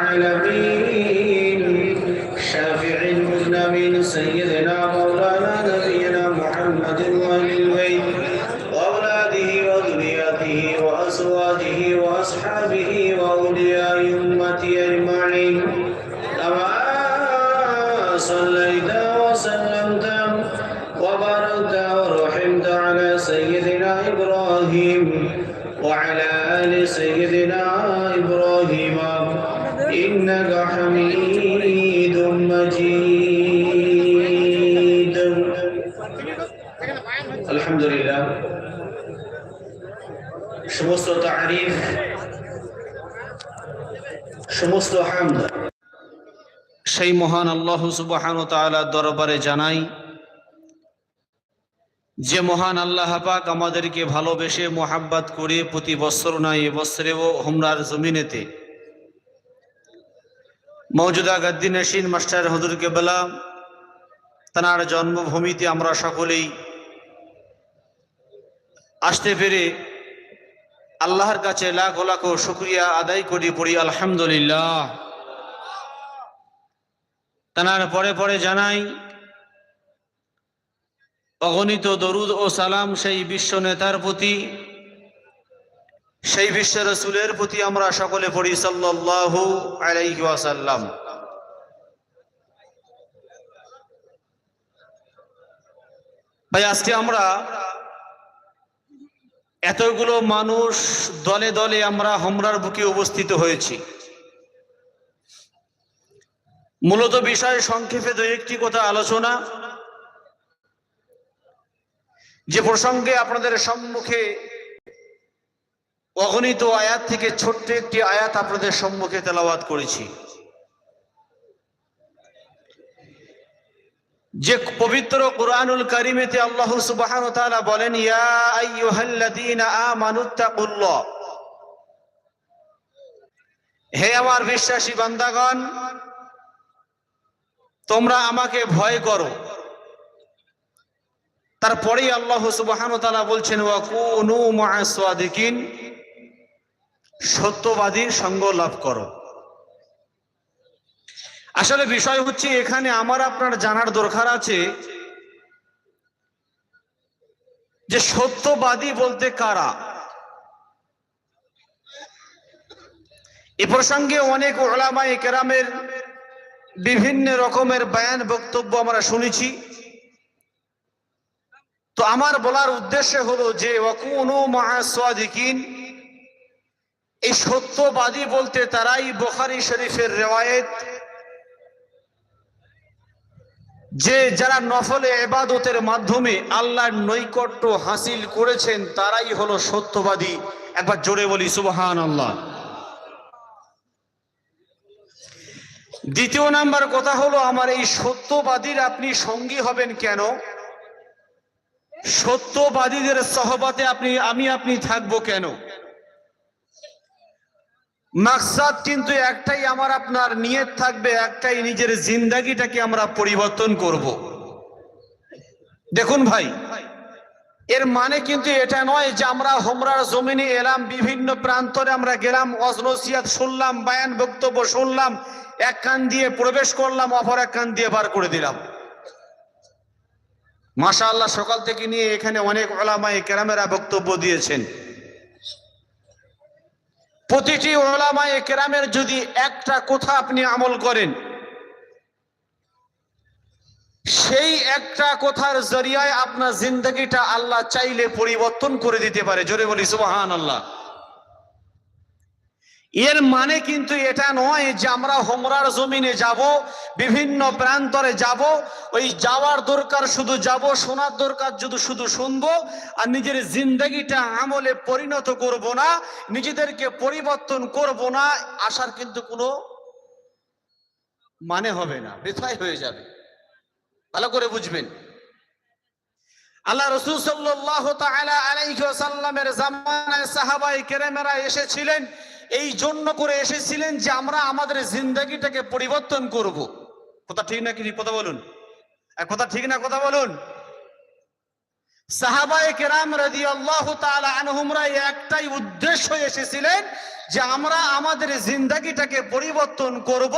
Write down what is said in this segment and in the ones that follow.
العالمين. شافع المذنبين سيدنا আলহামদুলিল্লাহ। সমস্ত তারিফ, সমস্ত হামদ। সেই মহান আল্লাহ সুবহান দরবারে জানাই, যে মহান আল্লাহ পাক আমাদেরকে ভালোবেসে মোহাব্বাত করে প্রতি বছর নয় এবছরেও হোমরার জমিনেতে মৌজুদা গাদ্দিন নাসিন মাস্টার হজুর কেবলা তাঁর জন্মভূমিতে আমরা সকলেই আসতে পেরে আল্লাহর কাছে লাখ লাখ শুক্রিয়া আদায় করি পড়ি, আলহামদুলিল্লাহ। তার পরে পরে জানাই, অগণিত দরুদ ও সালাম সেই বিশ্ব নেতার প্রতি, সেই বিশ্ব রসুলের প্রতি আমরা সকলে পড়ি, সাল্লাল্লাহু আলাইহি ওয়াসাল্লাম। ভাই, আজকে আমরা এতগুলো মানুষ দলে দলে আমরা হোমরার বুকে উপস্থিত হয়েছি। মূলত বিষয় সংক্ষেপে দু একটি কথা আলোচনা। যে প্রসঙ্গে আপনাদের সম্মুখে অগণিত আয়াত থেকে ছোট্ট একটি আয়াত আপনাদের সম্মুখে তেলাওয়াত করেছি। যে পবিত্র কোরআনুল করিমেতে আল্লাহ সুবহান বলেন, ইয়া হে আমার বিশ্বাসী বান্দাগণ, তোমরা আমাকে ভয় করো। তারপরেই আল্লাহ সুবহান তাআলা বলছেন ওয়া কুনু মা'আস সত্যবাদীর সঙ্গ লাভ করো। আসলে বিষয় হচ্ছে এখানে আমার আপনার জানার দরকার আছে যে সত্যবাদী বলতে কারা? এ প্রসঙ্গে অনেক ওলামাই কেরামের বিভিন্ন রকমের বয়ান বক্তব্য আমরা শুনেছি। তো আমার বলার উদ্দেশ্য হলো যে, ওয়াকুনু মাহাসিকিন এই সত্যবাদী বলতে তারাই বোখারি শরীফের রেওয়ায়েত। যে যারা নফলে এবাদতের মাধ্যমে আল্লাহর নৈকট্য হাসিল করেছেন, তারাই হলো সত্যবাদী। একবার জোরে বলি সুবহান আল্লাহ দ্বিতীয় নাম্বার কথা হলো, আমার এই সত্যবাদীর আপনি সঙ্গী হবেন কেন? সত্যবাদীদের সহবাতে আপনি, আমি আপনি থাকব কেন? মাকসাদ কিন্তু একটাই আমার আপনার নিয়ত থাকবে, একটাই নিজের জিন্দাগিটাকে আমরা পরিবর্তন করব। দেখুন ভাই, এর মানে কিন্তু এটা নয় যে আমরা হোমরার জমিনে এলাম, বিভিন্ন প্রান্তরে আমরা গেলাম, অজনসিয়াত শুনলাম, বায়ান বক্তব্য শুনলাম, এক কান দিয়ে প্রবেশ করলাম, অপর এক কান দিয়ে বার করে দিলাম মাশা আল্লাহ সকাল থেকে নিয়ে এখানে অনেক ওলামায় কেরামেরা বক্তব্য দিয়েছেন প্রতিটি ওলামায় কেরামের যদি একটা কথা আপনি আমল করেন, সেই একটা কথার জরিয়ায় আপনার জিন্দগিটা আল্লাহ চাইলে পরিবর্তন করে দিতে পারে। জোরে বলি সুবাহান আল্লাহ এর মানে কিন্তু এটা নয় যে আমরা হোমরার জমিনে যাব, বিভিন্ন প্রান্তরে যাব, ওই যাওয়ার দরকার শুধু যাব, শোনার দরকার শুধু শুধু শুনব, আর নিজের জিন্দগিটা আমলে পরিণত করব না, নিজেদেরকে পরিবর্তন করব না আসার কিন্তু কোনো মানে হবে না বৃথাই হয়ে যাবে। ভালো করে বুঝবেন। আল্লাহ রসুল সাল্লাহ আলাইসাল্লামের জামানায় সাহাবাই কেরেমেরা এসেছিলেন এই জন্য করে এসেছিলেন যে আমরা আমাদের জিন্দগিটাকে পরিবর্তন করব। কথা ঠিক না কি কথা বলুন। কথা ঠিক না কথা বলুন? সাহাবায়ে কেরাম একটাই উদ্দেশ্য এসেছিলেন যে আমরা আমাদের জিন্দাগিটাকে পরিবর্তন করব,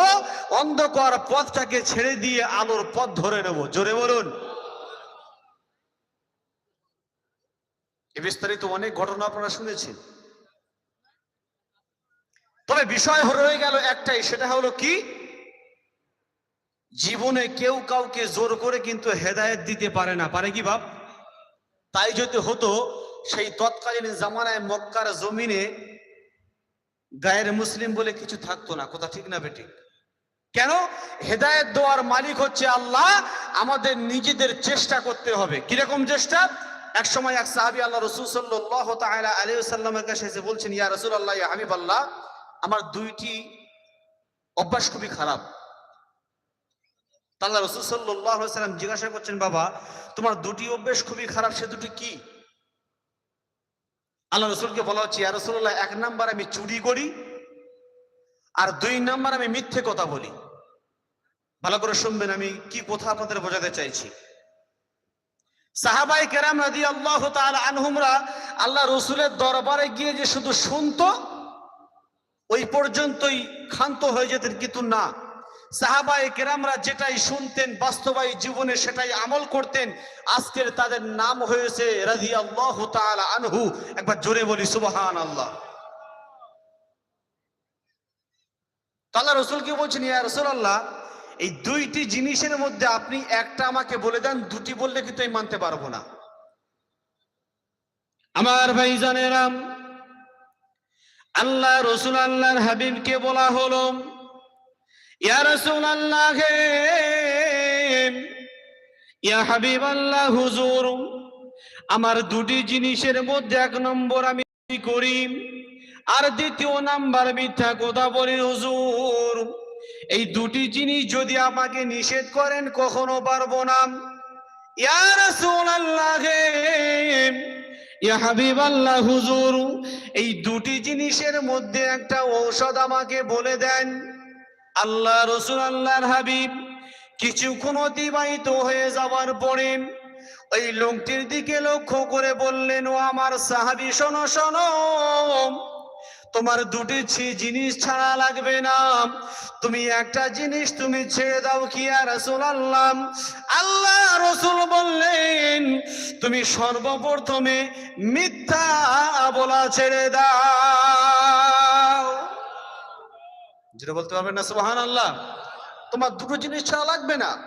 অন্ধকার পথটাকে ছেড়ে দিয়ে আলোর পথ ধরে নেব। জোরে বলুন। এ বিস্তারিত অনেক ঘটনা আপনারা শুনেছেন। তবে বিষয় রয়ে গেল একটাই, সেটা হলো কি? জীবনে কেউ কাউকে জোর করে কিন্তু হেদায়েত দিতে পারে না। পারে কি বাপ তাই যদি হতো, সেই তৎকালীন জামানায় মক্কার জমিনে গায়ের মুসলিম বলে কিছু থাকতো না। কথা ঠিক না বেটি কেন? হেদায়েত দেওয়ার মালিক হচ্ছে আল্লাহ। আমাদের নিজেদের চেষ্টা করতে হবে। কীরকম চেষ্টা? এক সময় এক সাহাবি আল্লাহ রসুল সাল্লাহ তাআলা আলাইহি সাল্লামের কাছে এসে বলছেন, ইয়া রাসূলুল্লাহ, ইয়া হাবিবাল্লাহ আমার দুইটি অভ্যাস খুবই খারাপ। আল্লাহ রসুল সাল্লাম জিজ্ঞাসা করছেন, বাবা, তোমার দুটি অভ্যেস খুবই খারাপ, সে দুটি কি? আল্লাহ রসুলকে বলা হচ্ছে, ইয়া রসুল্লাহ এক নাম্বার আমি চুরি করি আর দুই নাম্বার আমি মিথ্যে কথা বলি। ভালো করে শুনবেন, আমি কি কথা আপনাদের বোঝাতে চাইছি। সাহাবাই কেরাম রাদি আল্লাহ আনহুমরা আল্লাহ রসুলের দরবারে গিয়ে যে শুধু শুনতো ওই পর্যন্তই ক্ষান্ত হয়ে যেতেন কিন্তু না। সাহাবাই কেরামরা যেটাই শুনতেন, বাস্তবায়ী জীবনে সেটাই আমল করতেন। আজকের তাদের নাম হয়েছে রাজি আল্লাহ আনহু। একবার জোরে বলি সুবাহান আল্লাহ তাল্লাহ রসুল কি বলছেন, ইয়া রসুল আল্লাহ এই দুইটি জিনিসের মধ্যে আপনি একটা আমাকে বলে দেন, দুটি বললে কিন্তু আমি মানতে পারব না। আমার ভাই জানেরাম আল্লাহ রসুল আল্লাহর হাবিবকে বলা হলো, ইয়া রসুল আল্লাহ ইয়া হাবিব আল্লাহ হুজুর, আমার দুটি জিনিসের মধ্যে এক নম্বর আমি করি আর দ্বিতীয় নাম্বার মিথ্যা কথা বলি হুজুর। এই দুটি জিনিস যদি আমাকে নিষেধ করেন, কখনো পারব না। ইয়া রাসূলুল্লাহ ইয়া হাবিবাল্লাহ হুজুর, এই দুটি জিনিসের মধ্যে একটা ঔষধ আমাকে বলে দেন। আল্লাহ রসুল আল্লাহর হাবিব কিছুক্ষণ অতিবাহিত হয়ে যাওয়ার পরে ওই লোকটির দিকে লক্ষ্য করে বললেন, ও আমার সাহাবি, শোনো শোনো। তোমার দুটি ছি- জিনিস ছাড়া লাগবে না। তুমি একটা জিনিস তুমি ছেড়ে দাও কি আর রসুল আল্লাহ আল্লাহ রসুল বললেন, তুমি সর্বপ্রথমে মিথ্যা বলা ছেড়ে দাও। যেটা বলতে পারবেন না সুবাহান আল্লাহ তোমার দুটো জিনিস ছাড়া লাগবে না।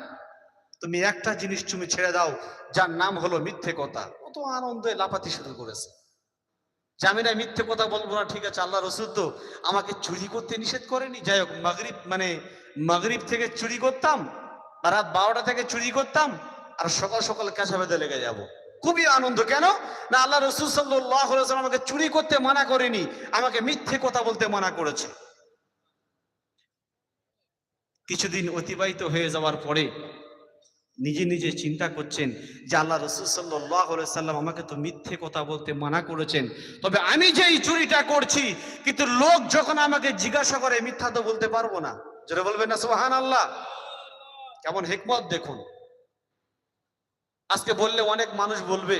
তুমি একটা জিনিস তুমি ছেড়ে দাও, যার নাম হলো মিথ্যে কথা। কত আনন্দে লাপাতি শুরু করেছে। যে আমি না মিথ্যে কথা বলব না, ঠিক আছে, আল্লাহ রসুল তো আমাকে চুরি করতে নিষেধ করেনি। যাই হোক, মাগরিব মানে মাগরিব থেকে চুরি করতাম, রাত বারোটা থেকে চুরি করতাম, আর সকাল সকাল বেঁধে লেগে যাব। খুবই আনন্দ, কেন? না, আল্লাহ রসুল সাল্লাম আমাকে চুরি করতে মানা করেনি, আমাকে মিথ্যে কথা বলতে মানা করেছে। কিছুদিন অতিবাহিত হয়ে যাওয়ার পরে নিজে নিজে চিন্তা করছেন যে আল্লাহ রসুল সাল্লাহ সাল্লাম আমাকে তো মিথ্যে কথা বলতে মানা করেছেন। তবে আমি যে এই চুরিটা করছি, কিন্তু লোক যখন আমাকে জিজ্ঞাসা করে, মিথ্যা তো বলতে পারব না। যেটা বলবেন না সোহান আল্লাহ কেমন হেকমত দেখুন। আজকে বললে অনেক মানুষ বলবে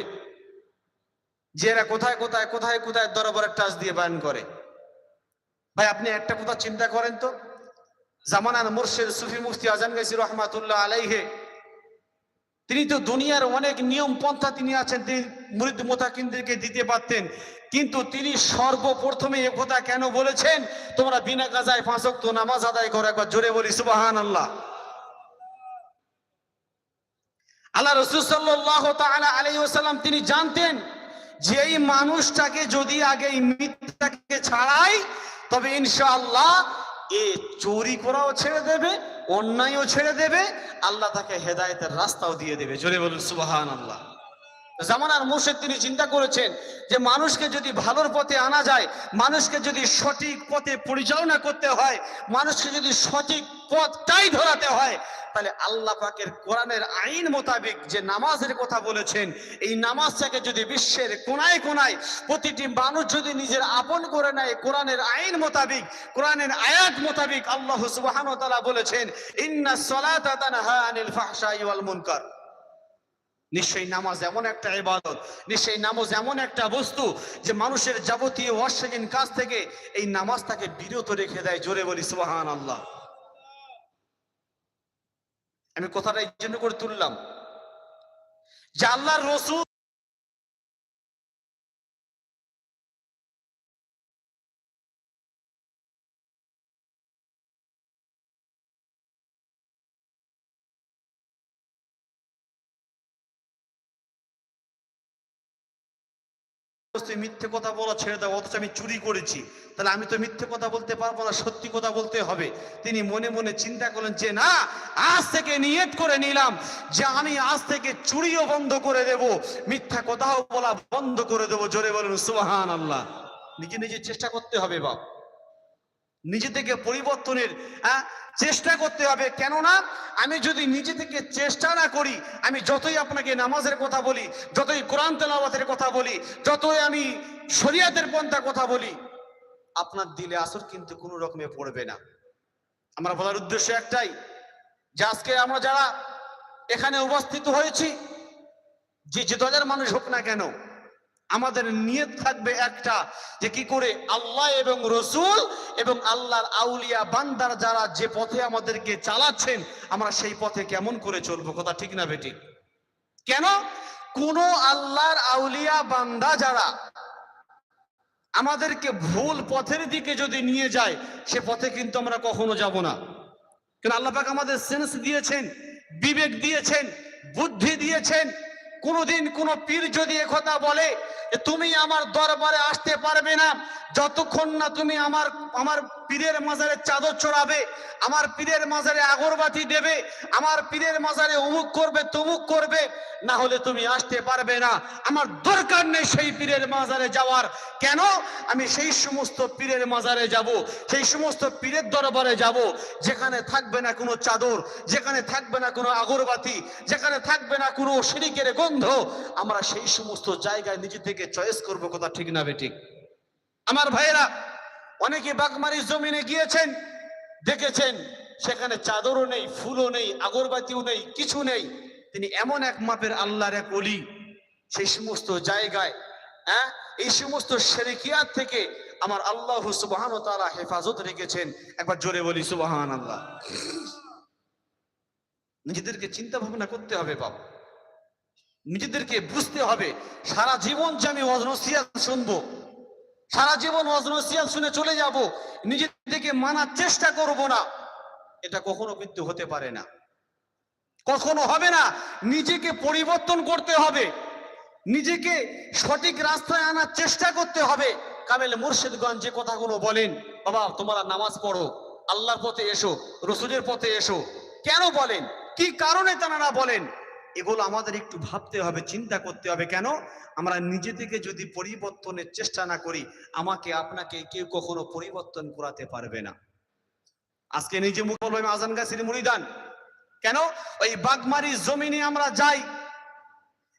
যে এরা কোথায় কোথায় কোথায় কোথায় দরবারের টাচ দিয়ে বায়ন করে। ভাই, আপনি একটা কথা চিন্তা করেন তো? জামানার মুর্শেদ সুফি মুফতি আজান গাইসি রহমাতুল্লাহ আলাইহে তিনি তো দুনিয়ার অনেক নিয়ম পন্থা তিনি আছেন, তিনি মুরিদ মোতাকিনদেরকে দিতে পারতেন। কিন্তু তিনি সর্বপ্রথমে এ কথা কেন বলেছেন? তোমরা বিনা কাজায় ফাঁসক তো নামাজ আদায় করো, একবার জোরে বলি সুবাহান আল্লাহ আল্লাহ রসুল সাল্লাহ তাআলা আলাইহি ওয়াসাল্লাম তিনি জানতেন যে এই মানুষটাকে যদি আগে এই মিথ্যাকে ছাড়াই, তবে ইনশাআল্লাহ এ চুরি করাও ছেড়ে দেবে অন্যায়ও ছেড়ে দেবে আল্লাহ তাকে হেদায়তের রাস্তাও দিয়ে দেবে। জোরে বলুন সুবাহান আল্লাহ জামানার মুর্শিদ তিনি চিন্তা করেছেন যে মানুষকে যদি ভালোর পথে আনা যায়, মানুষকে যদি সঠিক পথে পরিচালনা করতে হয়, মানুষকে যদি সঠিক পথটাই ধরাতে হয়, তাহলে আল্লাহ পাকের কোরআনের আইন মোতাবেক যে নামাজের কথা বলেছেন, এই নামাজটাকে যদি বিশ্বের কোনায় কোনায় প্রতিটি মানুষ যদি নিজের আপন করে নেয়, কোরআনের আইন মোতাবেক, কোরআনের আয়াত মোতাবেক আল্লাহ তাআলা বলেছেন ইন্নাস সালাতা তানহা আনিল ফাহশাই মুনকার। নিশ্চয়ই নামাজ এমন একটা ইবাদত, নিশ্চয়ই নামাজ এমন একটা বস্তু যে মানুষের যাবতীয় অশ্লীল কাজ থেকে এই নামাজ তাকে বিরত রেখে দেয় জোরে বলি সুবাহান আল্লাহ আমি কথাটা এই জন্য করে তুললাম যে আল্লাহর রসুল তুই মিথ্যে কথা বলা ছেড়ে দাও, অথচ আমি চুরি করেছি। তাহলে আমি তো মিথ্যে কথা বলতে পারব না, সত্যি কথা বলতে হবে। তিনি মনে মনে চিন্তা করলেন যে, না, আজ থেকে নিয়ত করে নিলাম যে, আমি আজ থেকে চুরিও বন্ধ করে দেব, মিথ্যা কথাও বলা বন্ধ করে দেব। জোরে বলুন সুবাহান আল্লাহ নিজে নিজে চেষ্টা করতে হবে বাপ। নিজে থেকে পরিবর্তনের হ্যাঁ চেষ্টা করতে হবে। কেননা, আমি যদি নিজে থেকে চেষ্টা না করি, আমি যতই আপনাকে নামাজের কথা বলি, যতই কোরআন তেলাওয়াতের কথা বলি, যতই আমি শরিয়াতের পন্থা কথা বলি, আপনার দিলে আসর কিন্তু কোনো রকমে পড়বে না। আমরা বলার উদ্দেশ্য একটাই, যে আজকে আমরা যারা এখানে উপস্থিত হয়েছি, যে যে দলের মানুষ হোক না কেন আমাদের নিয়ত থাকবে একটা, যে কি করে আল্লাহ এবং রসুল এবং আল্লাহর আউলিয়া বান্দার যারা যে পথে আমাদেরকে চালাচ্ছেন, আমরা সেই পথে কেমন করে চলবো? কথা ঠিক না বেটি? কেন? কোন আল্লাহর আউলিয়া বান্দা যারা আমাদেরকে ভুল পথের দিকে যদি নিয়ে যায়, সে পথে কিন্তু আমরা কখনো যাব না। কেন? আল্লাহ পাক আমাদের সেন্স দিয়েছেন, বিবেক দিয়েছেন, বুদ্ধি দিয়েছেন কোনোদিন কোন পীর যদি একথা বলে তুমি আমার দরবারে আসতে পারবে না, যতক্ষণ না তুমি আমার আমার পীরের মাজারে চাদর চড়াবে, আমার পীরের মাজারে আগরবাতি দেবে, আমার পীরের মাজারে অমুক করবে, তমুক করবে, না হলে তুমি আসতে পারবে না। আমার দরকার নেই সেই পীরের মাজারে যাওয়ার। কেন? আমি সেই সমস্ত পীরের মাজারে যাব, সেই সমস্ত পীরের দরবারে যাব, যেখানে থাকবে না কোনো চাদর, যেখানে থাকবে না কোনো আগরবাতি, যেখানে থাকবে না কোনো শিরিকের গন্ধ। আমরা সেই সমস্ত জায়গায় নিজে থেকে চয়েস করব, কথা ঠিক না বেঠিক আমার ভাইয়েরা অনেকে বাগমারির জমিনে গিয়েছেন, দেখেছেন, সেখানে চাদরও নেই, ফুলও নেই, আগরবাতিও নেই, কিছু নেই। তিনি এমন এক মাপের আল্লাহর এক অলি সেই সমস্ত জায়গায় হ্যাঁ এই সমস্ত শেরিকিয়াত থেকে আমার আল্লাহ সুবাহান তারা হেফাজত রেখেছেন। একবার জোরে বলি সুবাহান আল্লাহ নিজেদেরকে চিন্তা ভাবনা করতে হবে বাবা নিজেদেরকে বুঝতে হবে, সারা জীবন যে আমি শুনব সারা জীবন অজনসিয়াত শুনে চলে যাব। নিজেদেরকে মানার চেষ্টা করব না। এটা কখনো কিন্তু হতে পারে না। কখনো হবে না। নিজেকে পরিবর্তন করতে হবে। নিজেকে সঠিক রাস্তায় আনার চেষ্টা করতে হবে। কামেল মুর্শিদগঞ্জ যে কথাগুলো বলেন, বাবা, তোমরা নামাজ পড়ো, আল্লাহর পথে এসো, রসুলের পথে এসো। কেন বলেন? কি কারণে তারা না বলেন? এগুলো আমাদের একটু ভাবতে হবে, চিন্তা করতে হবে। কেন? আমরা নিজে থেকে যদি পরিবর্তনের চেষ্টা না করি, আমাকে, আপনাকে কেউ কখনো পরিবর্তন করাতে পারবে না। আজকে নিজে মুখ বলব আজান গাছির মুড়িদান কেন? ওই বাগমারি জমিনে আমরা যাই,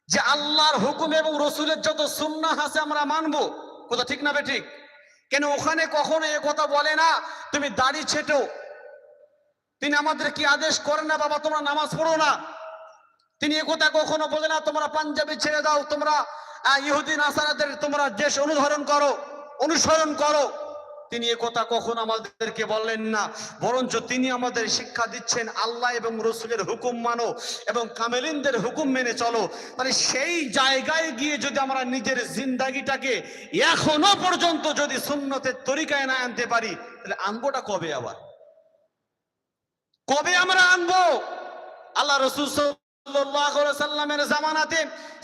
যে আল্লাহর হুকুম এবং রসুলের যত সুন্না আছে আমরা মানবো। কথা ঠিক না বে ঠিক কেন ওখানে কখনো এ কথা বলে না, তুমি দাড়ি ছেটো। তিনি আমাদের কি আদেশ করেন না, বাবা, তোমরা নামাজ পড়ো না? তিনি একথা কখনো বলে না, তোমরা পাঞ্জাবি ছেড়ে দাও, তোমরা ইহুদিন আসারাদের তোমরা দেশ অনুসরণ করো অনুসরণ করো। তিনি একথা কখন আমাদেরকে বললেন না, বরঞ্চ তিনি আমাদের শিক্ষা দিচ্ছেন, আল্লাহ এবং রসুলের হুকুম মানো এবং কামেলিনদের হুকুম মেনে চলো। মানে সেই জায়গায় গিয়ে যদি আমরা নিজের জিন্দাগিটাকে এখনও পর্যন্ত যদি সুন্নতের তরিকায় না আনতে পারি, তাহলে আনবোটা কবে আবার? কবে আমরা আনব? আল্লাহ রসুল সাল্লামের জামানাতে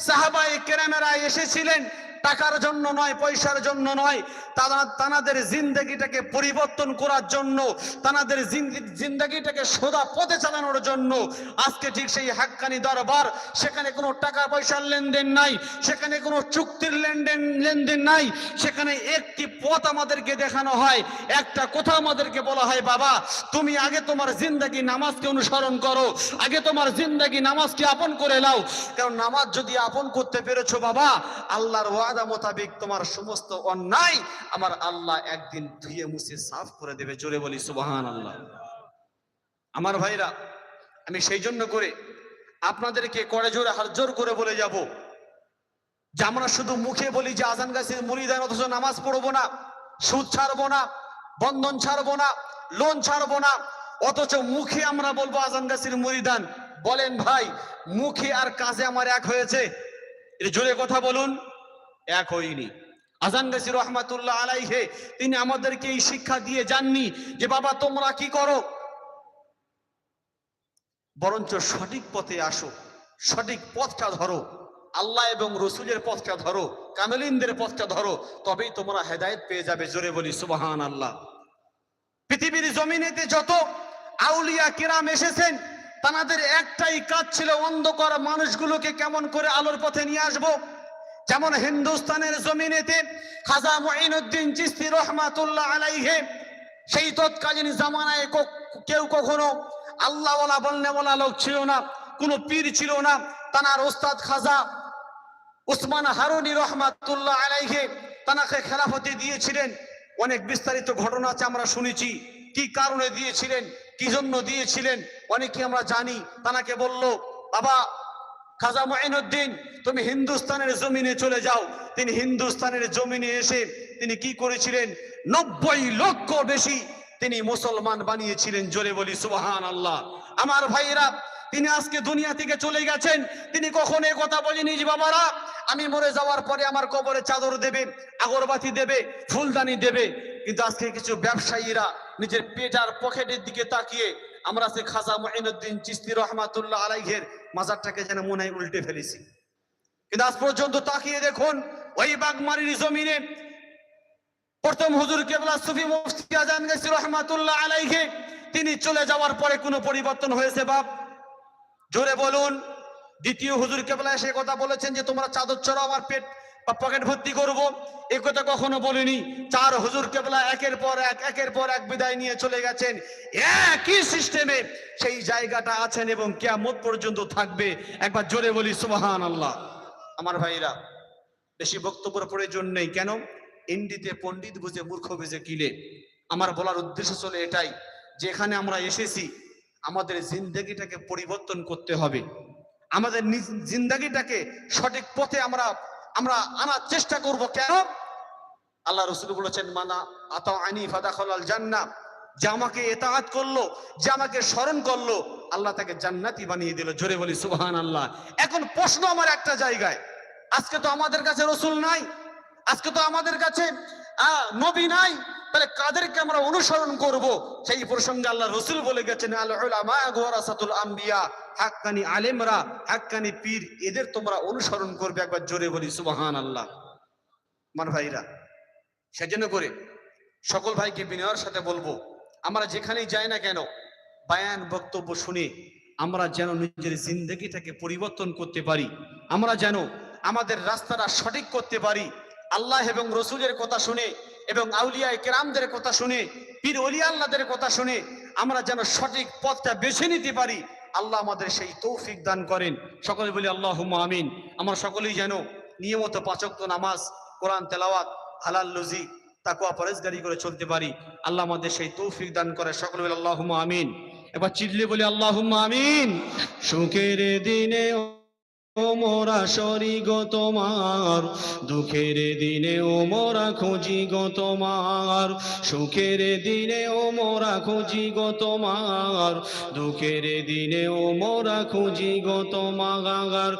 সাহাবাই কেরামেরা এসেছিলেন। টাকার জন্য নয়, পয়সার জন্য নয়, তারা তানাদের জিন্দগিটাকে পরিবর্তন করার জন্য, তানাদের জিন্দি- জিন্দগিটাকে সোজা পথে চালানোর জন্য, আজকে ঠিক সেই হাক্কানি দরবার, সেখানে কোনো টাকা পয়সার লেনদেন নাই, সেখানে কোনো চুক্তির লেনদেন লেনদেন নাই, সেখানে একটি পথ আমাদেরকে দেখানো হয়, একটা কথা আমাদেরকে বলা হয়, বাবা, তুমি আগে তোমার জিন্দগি নামাজকে অনুসরণ করো, আগে তোমার জিন্দগি নামাজকে আপন করে নাও, কারণ নামাজ যদি আপন করতে পেরেছ, বাবা, আল্লাহর ওয়াদা মোতাবেক তোমার সমস্ত অন্যায় আমার আল্লাহ একদিন ধুয়ে মুছে সাফ করে দেবে। জোরে বলি সুবাহান আল্লাহ আমার ভাইরা, আমি সেই জন্য করে আপনাদেরকে করে জোরে হাত জোর করে বলে যাব যে আমরা শুধু মুখে বলি যে আজান গাছের মুড়িদান, অথচ নামাজ পড়ব না, সুদ ছাড়বো না, বন্ধন ছাড়বো না, লোন ছাড়বো না, অথচ মুখে আমরা বলব আজান গাছের মুড়িদান। বলেন ভাই, মুখে আর কাজে আমার এক হয়েছে। এর জোরে কথা বলুন। এক হইনি। আজান গাছি রহমাতুল্লাহ আলাইহে। তিনি আমাদেরকে এই শিক্ষা দিয়ে যাননি যে, বাবা, তোমরা কি করো? বরঞ্চ সঠিক পথে আসো, সঠিক পথটা ধরো, আল্লাহ এবং রসুলের পথটা ধরো, কামেলিনদের পথটা ধরো, তবেই তোমরা হেদায়েত পেয়ে যাবে জোরে বলি সুবাহান আল্লাহ পৃথিবীর জমিনেতে যত আউলিয়া কিরাম এসেছেন, তাদের একটাই কাজ ছিল অন্ধকার মানুষগুলোকে কেমন করে আলোর পথে নিয়ে আসব? যেমন হিন্দুস্তানের জমিনেতে খাজা মঈনুদ্দিন চিস্তি রহমাতুল্লাহ আলাইহে, সেই তৎকালীন জামানায় কেউ কখনো আল্লাহওয়ালা বলনেওয়ালা লোক ছিল না, কোনো পীর ছিল না, তানার ওস্তাদ খাজা উসমান হারুনি রহমাতুল্লাহ আলাইহে তানাকে খেলাফতি দিয়েছিলেন। অনেক বিস্তারিত ঘটনা আছে, আমরা শুনেছি। কি কারণে দিয়েছিলেন? কি জন্য দিয়েছিলেন? অনেকে আমরা জানি, তানাকে বলল, বাবা খাজা মঈনুদ্দিন, তুমি হিন্দুস্তানের জমিনে চলে যাও। তিনি হিন্দুস্তানের জমিনে এসে তিনি কি করেছিলেন? নব্বই লক্ষ বেশি তিনি মুসলমান বানিয়েছিলেন, জোরে বলি সুবহান আল্লাহ আমার ভাইরা তিনি আজকে দুনিয়া থেকে চলে গেছেন। তিনি কখনো কথা বলেনি যে, বাবারা, আমি মরে যাওয়ার পরে আমার কবরে চাদর দেবে, আগরবাতি দেবে, ফুলদানি দেবে। কিন্তু আজকে কিছু ব্যবসায়ীরা নিজের পেটার পকেটের দিকে তাকিয়ে আমরা সে খাজা মঈনুদ্দিন চিস্তি রহমাতুল্লাহ আলাইহের মাজারটাকে যেন মনে হয় উল্টে ফেলেছি। কিন্তু আজ পর্যন্ত তাকিয়ে দেখুন, ওই বাগমারির জমিনে প্রথম হুজুর কেবলা সুফি মুফতি গেছি রহমাতুল্লাহ আলাইকে তিনি চলে যাওয়ার পরে কোনো পরিবর্তন হয়েছে বাপ? জোরে বলুন। দ্বিতীয় হুজুর কেবলা এসে কথা বলেছেন যে, তোমরা চাদর চড়াও, আমার পেট বা পকেট ভর্তি করব। এ কথা কখনো বলিনি। চার হুজুর কেবলা একের পর এক, একের পর এক বিদায় নিয়ে চলে গেছেন। একই সিস্টেমে সেই জায়গাটা আছেন এবং কেয়ামত পর্যন্ত থাকবে। একবার জোরে বলি সুবহান আল্লাহ আমার ভাইরা, বেশি বক্তব্যের প্রয়োজন নেই। কেন? ইন্ডিতে পণ্ডিত বুঝে মূর্খ বুঝে কিলে আমার বলার উদ্দেশ্য চলে এটাই যে এখানে আমরা এসেছি, আমাদের জিন্দগিটাকে পরিবর্তন করতে হবে। আমাদের জিন্দগিটাকে সঠিক পথে আমরা আমরা আনার চেষ্টা করব কেন? আল্লাহ রসুল বলেছেন, মানা আতা আনি ফাদাখলাল জান্নাত যে আমাকে এতাহাত করল, যে আমাকে স্মরণ করল, আল্লাহ তাকে জান্নাতি বানিয়ে দিল। জোরে বলি সুবাহান আল্লাহ এখন প্রশ্ন আমার একটা জায়গায়, আজকে তো আমাদের কাছে রসুল নাই, আজকে তো আমাদের কাছে নবী নাই, তাহলে কাদেরকে আমরা অনুসরণ করব? সেই প্রসঙ্গে আল্লাহ রসুল বলে গেছেন আম্বিয়া, হাক্কানি আলেমরা, হাক্কানি পীর, এদের তোমরা অনুসরণ করবে। একবার জোরে বলি সুবহান আল্লাহ মান ভাইরা, সেজন্য করে সকল ভাইকে বিনয়ের সাথে বলব, আমরা যেখানেই যাই না কেন, বায়ান বক্তব্য শুনে আমরা যেন নিজের জিন্দগিটাকে পরিবর্তন করতে পারি, আমরা যেন আমাদের রাস্তাটা সঠিক করতে পারি আল্লাহ এবং রসুলের কথা শুনে এবং আউলিয়া কেরামদের কথা শুনে, পীর অলি আল্লাহদের কথা শুনে আমরা যেন সঠিক পথটা বেছে নিতে পারি, আল্লাহ আমাদের সেই তৌফিক দান করেন। সকলে বলি আল্লাহ আমিন। আমরা সকলেই যেন নিয়মিত পাচক নামাজ, কোরআন, তেলাওয়াত, হালাল লুজি তাকুয়া পরেজগারি করে চলতে পারি। আল্লাহ আমাদের সেই তৌফিক দান করে। সকলে বলে আল্লাহ আমিন। এবার চিল্লে বলি আল্লাহ আমিন। সুখের দিনে মোরা সরি গো তোমার, দুঃখের দিনে ও মোরা খুঁজি গো তোমার, সুখের দিনে ও মোরা খুঁজি গো তোমার, দুঃখের দিনে ও মোরা খুঁজি গো তোমার।